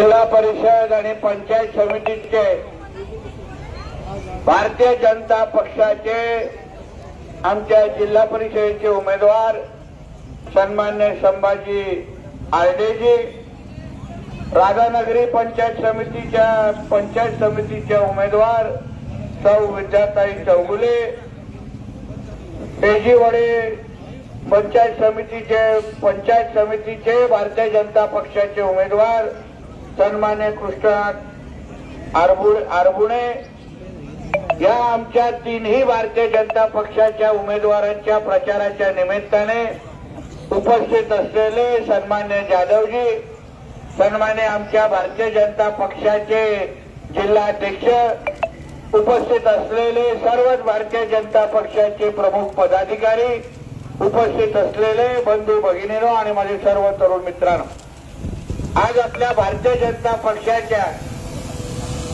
जिल्हा परिषद आणि पंचायत समितीचे भारतीय जनता पक्षाचे आमच्या जिल्हा परिषदेचे उमेदवार सन्मान्य संभाजी आर्डेजी राधानगरी पंचायत समितीच्या पंचायत समितीच्या उमेदवार सौ विद्याताई चौगुले पेजीवडे पंचायत समितीचे पंचायत समितीचे भारतीय जनता पक्षाचे उमेदवार सन्मान्य कृष्णनाथ आरबुड आरबुणे या आमच्या तीनही भारतीय जनता पक्षाच्या उमेदवारांच्या प्रचाराच्या निमित्ताने उपस्थित असलेले सन्मान्य जाधवजी सन्मान्य आमच्या भारतीय जनता पक्षाचे जिल्हाध्यक्ष उपस्थित असलेले सर्वच भारतीय जनता पक्षाचे प्रमुख पदाधिकारी उपस्थित असलेले बंधू भगिनीनो आणि माझे सर्व तरुण मित्रांनो. आज आपल्या भारतीय जनता पक्षाच्या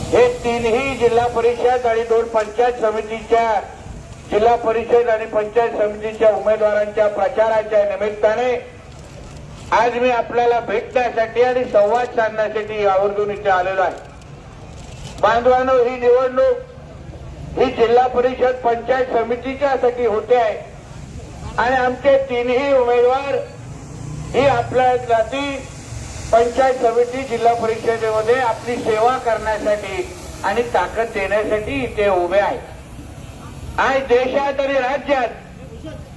हे तीनही जिल्हा परिषद आणि दोन पंचायत समितीच्या जिल्हा परिषद आणि पंचायत समितीच्या उमेदवारांच्या प्रचाराच्या निमित्ताने आज मी आपल्याला भेटण्यासाठी आणि संवाद साधण्यासाठी आवर्जून इथे आलेलो आहे. बांधवांनो ही निवडणूक ही जिल्हा परिषद पंचायत समितीच्यासाठी होते आहे. आणि आमचे तीनही उमेदवार ही आपल्या जाती पंचायत समिती जिल्हा परिषदेमध्ये आपली सेवा करण्यासाठी आणि ताकद देण्यासाठी इथे उभे आहेत. आज देशात आणि राज्यात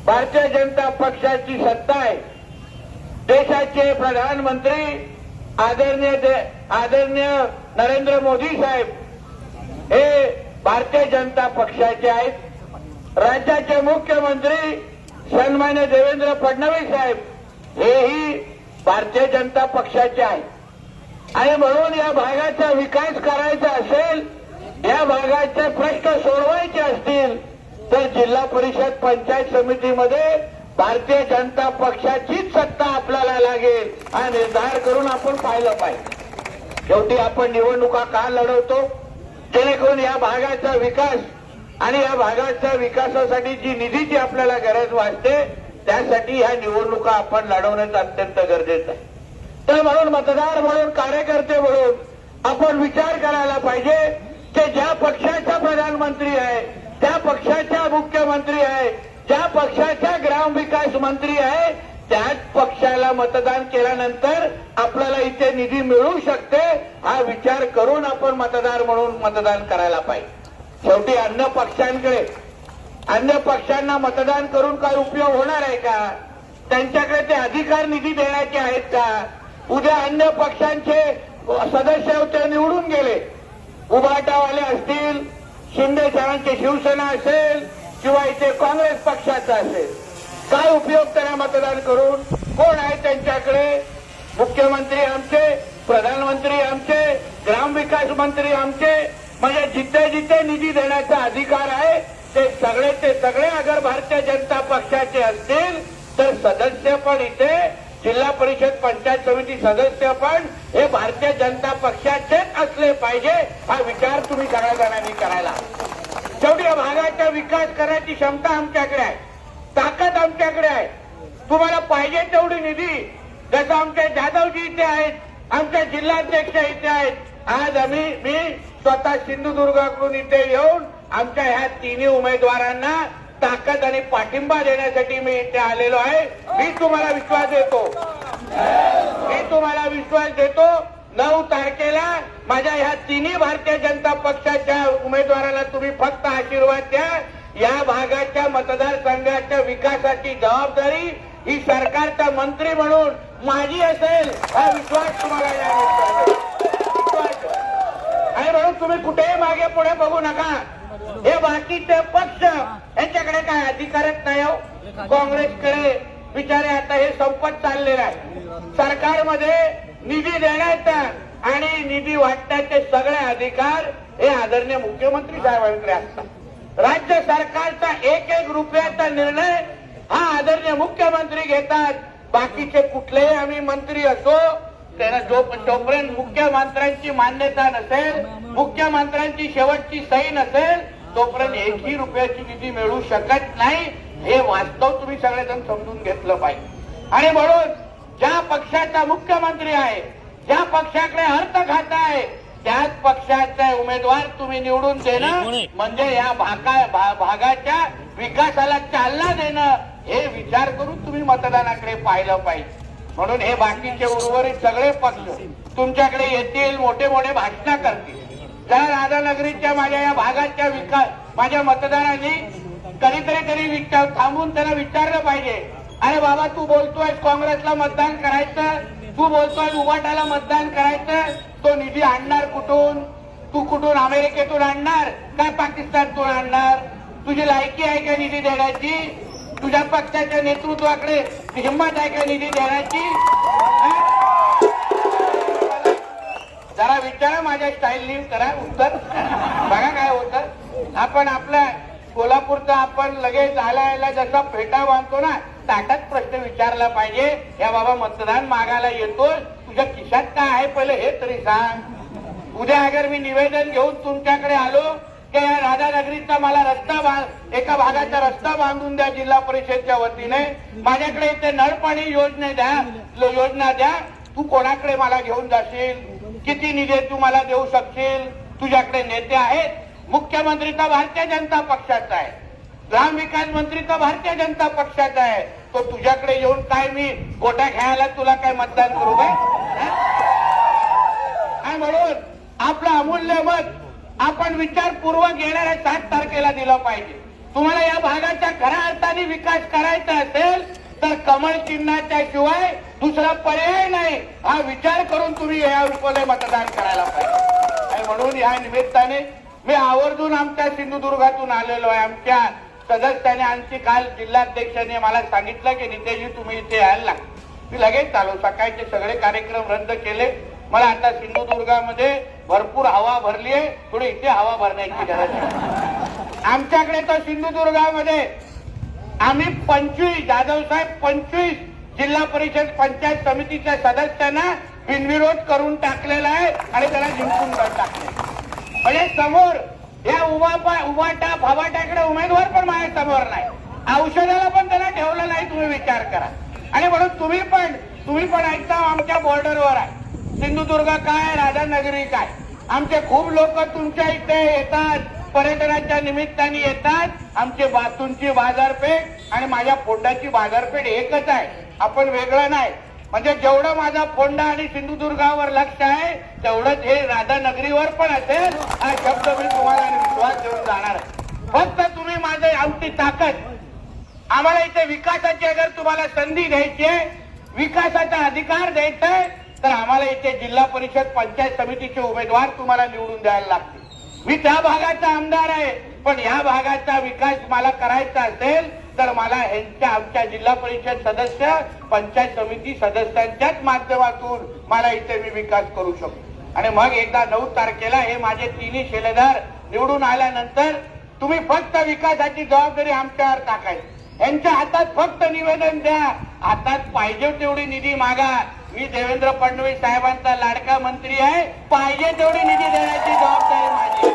भारतीय जनता पक्षाची सत्ता आहे. देशाचे प्रधानमंत्री आदरणीय दे- आदरणीय नरेंद्र मोदी साहेब हे भारतीय जनता पक्षाचे आहेत. राज्याचे मुख्यमंत्री सन्मान्य देवेंद्र फडणवीस साहेब हेही भारतीय जनता पक्षाचे आहेत. आणि म्हणून या भागाचा विकास करायचा असेल या भागाचे प्रश्न सोडवायचे असतील तर जिल्हा परिषद पंचायत समितीमध्ये भारतीय जनता पक्षाचीच सत्ता आपल्याला लागेल हा निर्धार करून आपण पाहिलं पाहिजे. शेवटी आपण निवडणुका का लढवतो? जेणेकरून या भागाचा विकास आणि या भागाच्या विकासासाठी जी निधीची आपल्याला गरज वाटते त्यासाठी ह्या निवडणुका आपण लढवण्याचं अत्यंत गरजेचं आहे. तर म्हणून मतदार म्हणून कार्यकर्ते म्हणून आपण विचार करायला पाहिजे की ज्या पक्षाचा प्रधानमंत्री आहे त्या पक्षाच्या मुख्यमंत्री आहे ज्या पक्षाच्या ग्रामविकास मंत्री आहे त्याच पक्षाला मतदान केल्यानंतर आपल्याला इथे निधी मिळू शकते हा विचार करून आपण मतदार म्हणून मतदान करायला पाहिजे. शेवटी अन्य पक्षांकडे अन्य पक्षांना मतदान करून काय उपयोग होणार आहे का? त्यांच्याकडे ते अधिकार निधी देण्याचे आहेत का? उद्या अन्य पक्षांचे सदस्य ते निवडून गेले. उभाटावाले असतील शिंदे सरांची शिवसेना असेल किंवा इथे काँग्रेस पक्षाचा असेल. काय उपयोग त्यांना मतदान करून? कोण आहे त्यांच्याकडे? मुख्यमंत्री आमचे प्रधानमंत्री आमचे ग्रामविकास मंत्री आमचे म्हणजे जिथे जिथे निधी देण्याचा अधिकार आहे ते सगळे ते सगळे अगर भारतीय जनता पक्षाचे असतील तर सदस्य पण इथे जिल्हा परिषद पंचायत समिती सदस्य पण हे भारतीय जनता पक्षाचेच असले पाहिजे हा विचार तुम्ही सगळ्या जणांनी करायला. हवा. शेवटी या भागाचा विकास करायची क्षमता आमच्याकडे आहे. ताकद आमच्याकडे आहे. तुम्हाला पाहिजे तेवढी निधी. जसं आमचे जाधवजी इथे आहेत आमचे जिल्हाध्यक्ष इथे आहेत. आज आम्ही मी स्वतः सिंधुदुर्गाकडून इथे येऊन आमच्या ह्या तिन्ही उमेदवारांना ताकद आणि पाठिंबा देण्यासाठी मी इथे आलेलो आहे. मी तुम्हाला विश्वास देतो. मी तुम्हाला विश्वास देतो. नऊ तारखेला माझ्या ह्या तिन्ही भारतीय जनता पक्षाच्या उमेदवाराला तुम्ही फक्त आशीर्वाद द्या. या भागाच्या मतदारसंघाच्या विकासाची जबाबदारी ही सरकारचा मंत्री म्हणून माझी असेल हा विश्वास तुम्हाला या आणि म्हणून तुम्ही कुठेही मागे पुढे बघू नका. हे बाकीचे पक्ष यांच्याकडे काय अधिकारच नाही हो. काँग्रेसकडे बिचारे आता हे संपत चाललेलं आहे. सरकारमध्ये निधी देण्याचा आणि निधी वाटण्याचे सगळे अधिकार हे आदरणीय मुख्यमंत्री साहेबांकडे असतात. राज्य सरकारचा एक एक रुपयाचा निर्णय हा आदरणीय मुख्यमंत्री घेतात. बाकीचे कुठलेही आम्ही मंत्री असो त्यांना जो जोपर्यंत मुख्यमंत्र्यांची मान्यता नसेल मुख्यमंत्र्यांची शेवटची सही नसेल तोपर्यंत एकही रुपयाची निधी मिळू शकत नाही. हे वास्तव तुम्ही सगळेजण समजून घेतलं पाहिजे. आणि म्हणून ज्या पक्षाचा मुख्यमंत्री आहे ज्या पक्षाकडे अर्थ खाताय त्याच पक्षाचा उमेदवार तुम्ही निवडून देणं म्हणजे या भागा भागाच्या विकासाला चालना देणं हे विचार करून तुम्ही मतदानाकडे पाहिलं पाहिजे. म्हणून हे बाकीचे उर्वरित सगळे पक्ष तुमच्याकडे येतील मोठे मोठे भाषण करतील. त्या राधानगरीच्या माझ्या या भागाच्या विकास माझ्या मतदारांनी कधीतरी तरी विचार थांबून त्यांना विचारलं पाहिजे. अरे बाबा तू बोलतोय काँग्रेसला मतदान करायचं? तू बोलतोय उबाटाला मतदान करायचं? तो निधी आणणार कुठून? तू कुठून अमेरिकेतून आणणार? काय पाकिस्तानतून आणणार? तुझी लायकी आहे का निधी देण्याची? तुझ्या पक्षाच्या नेतृत्वाकडे हिंमत आहे का निधी देण्याची? जरा विचारा माझ्या स्टाईल करा उत्तर. बघा काय होतं आपण आपल्या कोल्हापूरचा आपण लगेच आला यायला जसा फेटा बांधतो ना ताटात प्रश्न विचारला पाहिजे. या बाबा मतदान मागायला येतो तुझ्या खिशात काय आहे पहिले हे तरी सांग. उद्या अगर मी निवेदन घेऊन तुमच्याकडे आलो की या राधानगरीचा मला रस्ता बांध एका भागाचा रस्ता बांधून द्या जिल्हा परिषदच्या वतीने. माझ्याकडे इथे नळपाणी योजना योजने द्या योजना द्या. तू कोणाकडे मला घेऊन जाशील? किती निधी तू मला देऊ शकशील? तुझ्याकडे नेते आहेत. मुख्यमंत्री तर भारतीय जनता पक्षाचा आहे. ग्राम विकास मंत्री तर भारतीय जनता पक्षाचा आहे. तो तुझ्याकडे येऊन काय मी गोटा खेळायला तुला काय मतदान करू काय म्हणून? आपलं अमूल्य मत आपण विचारपूर्वक येणाऱ्या सात तारखेला दिला पाहिजे. तुम्हाला या भागाच्या खऱ्या अर्थाने विकास करायचा असेल तर कमळ चिन्हाच्या शिवाय दुसरा पर्याय नाही. हा विचार करून तुम्ही या रूपाने मतदान करायला पाहिजे. आणि म्हणून या निमित्ताने मी आवर्जून आमच्या सिंधुदुर्गातून आलेलो आहे. आमच्या सदस्याने आणखी काल जिल्हाध्यक्षाने मला सांगितलं की नितेशजी तुम्ही इथे यायला मी लगेच आलो. सकाळचे सगळे कार्यक्रम रद्द केले. मला आता सिंधुदुर्गामध्ये भरपूर हवा भरली आहे. थोडी इथे हवा भरण्याची गरज आहे. आमच्याकडे तर सिंधुदुर्गामध्ये आम्ही पंचवीस जाधव साहेब पंचवीस जिल्हा परिषद पंचायत समितीच्या सदस्यांना बिनविरोध करून टाकलेला आहे आणि त्याला जिंकून टाकले म्हणजे समोर या उभा उभाटा फबाट्याकडे उमेदवार पण माझ्यासमोर नाही. औषधाला पण त्याला ठेवलं नाही तुम्ही विचार करा. आणि म्हणून तुम्ही पण तुम्ही पण ऐकता आमच्या बॉर्डरवर आहे. सिंधुदुर्ग काय राधानगरी काय? आमचे खूप लोक तुमच्या इथे येतात पर्यटनाच्या निमित्ताने येतात. आमचे बा तुमची बाजारपेठ आणि माझ्या फोंडाची बाजारपेठ एकच आहे. आपण वेगळं नाही. म्हणजे जेवढं माझा फोंडा आणि सिंधुदुर्गावर लक्ष आहे तेवढंच हे राधानगरीवर पण असेल. हा शब्द मी तुम्हाला विश्वास देऊन जाणार आहे. फक्त तुम्ही माझे आमची ताकद. आम्हाला इथे विकासाची अगर तुम्हाला संधी द्यायची आहे विकासाचा अधिकार द्यायचा आहे तर आम्हाला इथे जिल्हा परिषद पंचायत समितीचे उमेदवार तुम्हाला निवडून द्यायला लागतील. मी त्या भागाचा आमदार आहे पण या भागाचा विकास मला करायचा असेल तर मला यांच्या आमच्या जिल्हा परिषद सदस्य पंचायत समिती सदस्यांच्याच माध्यमातून मला इथे मी विकास करू शकतो. आणि मग एकदा नऊ तारखेला हे माझे तिन्ही शिलेदार निवडून आल्यानंतर तुम्ही फक्त विकासाची जबाबदारी आमच्यावर टाकायची. यांच्या हातात फक्त निवेदन द्या. हातात पाहिजे तेवढी निधी मागा. मी देवेंद्र फडणवीस साहेबांचा लाडका मंत्री आहे. पाहिजे तेवढी निधी देण्याची जबाबदारी माझी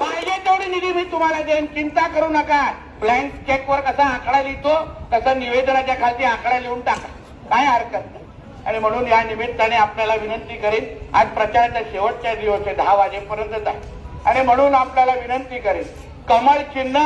पाहिजे तेवढी निधी मी तुम्हाला देईन. चिंता करू नका. ब्लँक चेकवर कसा आकडा लिहितो तसा निवेदनाच्या खालती आकडा लिहून टाका. काय हरकत नाही. आणि म्हणून या निमित्ताने आपल्याला विनंती करेन आज प्रचाराचा शेवटच्या दिवस आहे दहा वाजेपर्यंतच आहे आणि म्हणून आपल्याला विनंती करेन कमळ चिन्ह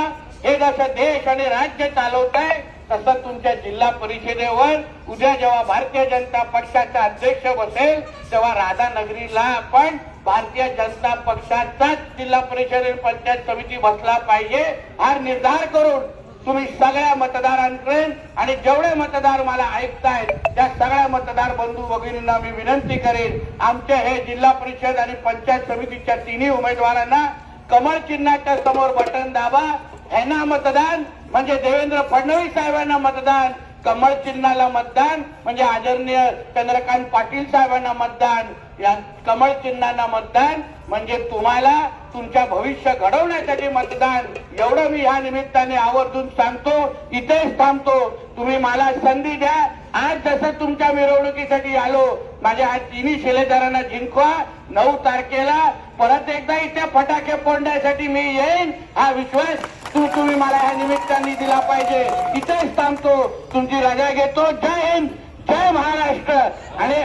हे जसं देश आणि राज्य चालवत आहे तसं तुमच्या जिल्हा परिषदेवर उद्या जेव्हा भारतीय जनता पक्षाचा अध्यक्ष बसेल तेव्हा राधानगरीला आपण भारतीय जनता पक्षाचाच जिल्हा परिषद पंचायत समिती बसला पाहिजे. हा निर्धार करून तुम्ही सगळ्या मतदारांकडे आणि जेवढे मतदार मला ऐकतायत त्या सगळ्या मतदार बंधू वगैरेंना मी विनंती करेन आमच्या हे जिल्हा परिषद आणि पंचायत समितीच्या तिन्ही उमेदवारांना कमळ चिन्हाच्या समोर बटन दाबा. ह्यांना मतदान म्हणजे देवेंद्र फडणवीस साहेबांना मतदान कमळ चिन्हाला मतदान म्हणजे आदरणीय चंद्रकांत पाटील साहेबांना मतदान या कमळ चिन्हांना मतदान म्हणजे तुम्हाला तुमच्या भविष्य घडवण्यासाठी मतदान. एवढं मी या निमित्ताने आवर्जून सांगतो इथेच थांबतो. तुम्ही मला संधी द्या. आज जसं तुमच्या मिरवणुकीसाठी आलो माझ्या आज तिन्ही शिलेदारांना जिंकवा. नऊ तारखेला परत एकदा इथे फटाके फोडण्यासाठी मी येईन. हा विश्वास तू तुम्ही मला ह्या निमित्ताने दिला पाहिजे. इथेच थांबतो. तुमची रजा घेतो. जय हिंद. जय महाराष्ट्र. आणि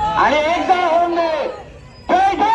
आणि एकदा होऊन दे. जय जय